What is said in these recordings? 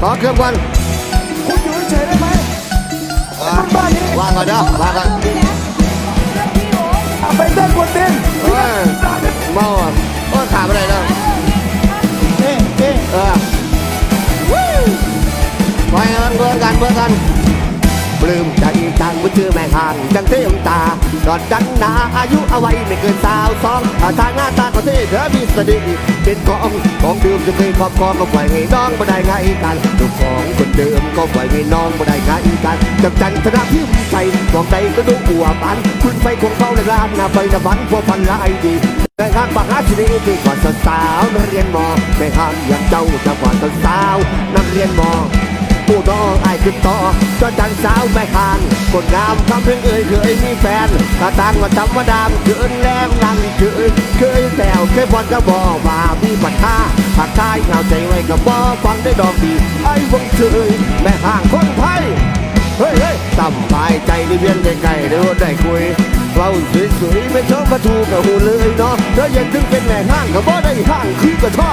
ขอเครื่องก่อนคุณอยู่เฉยได้ไหมบ้านนี้วางก่อนเด้อวางก่อนูชื่อแม่ห่านจังเทมตาดอดจันนาอายุเอาไว้ไม่เกินสาวสองทางหน้าตาก็เท่เธอมีสติเป็นของของเดื่มจะเคยครอบครองก็ปล่อยให้น้องบ่ได้ไงกันลูกของคนเดิมก็ปล่อยให้น้องบ่ได้ไงกันจับจันทนาพิมพ์ใจของใจก็ดูอัวปันคุณไปของเขาในร้านนาไปนะบันพวกพันลายดีแต่หางบักอาชีพที่ก่อนสาวนักเรียนมอไม่ห้างอย่างเจ้าจะก่อนสาวนักเรียนมอ ผู้ต้องไอ้คือต่อจอจังสาวไปห่างคนงามคำเพียงเอ่ยเคยมีแฟนตาะตังว่าธรรมดาเกินแรงนั่งเกินเคยแซวเคยบอลก็บอกว่ามีปัญหาหากทายเหงาใจไว้ก็บอฟังได้ดอกดี ไอ้วงเฉยแม่ห่างคนไทยเฮ้ยสบายใจได้เวียนไกลๆได้ได้คุยเราสวยๆไม่ชอบประตูกับหูเลยเนาะเธออยังถึงเป็นแม่ห้างก็บ่ได้ห้างคือก็ชอ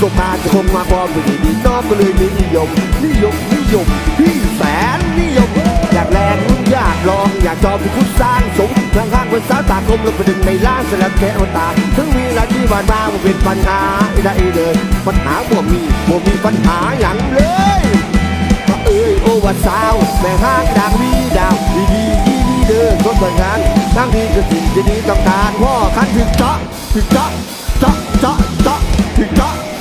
สมภาจะคงมาความสุดีน้องก็เลยนิยม นิยม นิยมพี่แสนนิยม อยากแรงรุ่นยากลอง อยากจอมที่คุณสร้างสมทางข้างบนสาตาคมลงไปดึงในล่างสลับแก้วตาถึงมีหลายที่บานมาเป็นปัญหาได้เลย ปัญหาบ่มีบ่มีปัญหาอย่างเลยเอ้ยโอวัดสาวแม่ห้างดังวีดาวดีดีดีดีเดินรถเปิงานทั้งดีก็สิ่งจะดีต้องการพ่อคันถึงเจาะถึงเจาะเจาะเจาะเจาะถึงเจาะ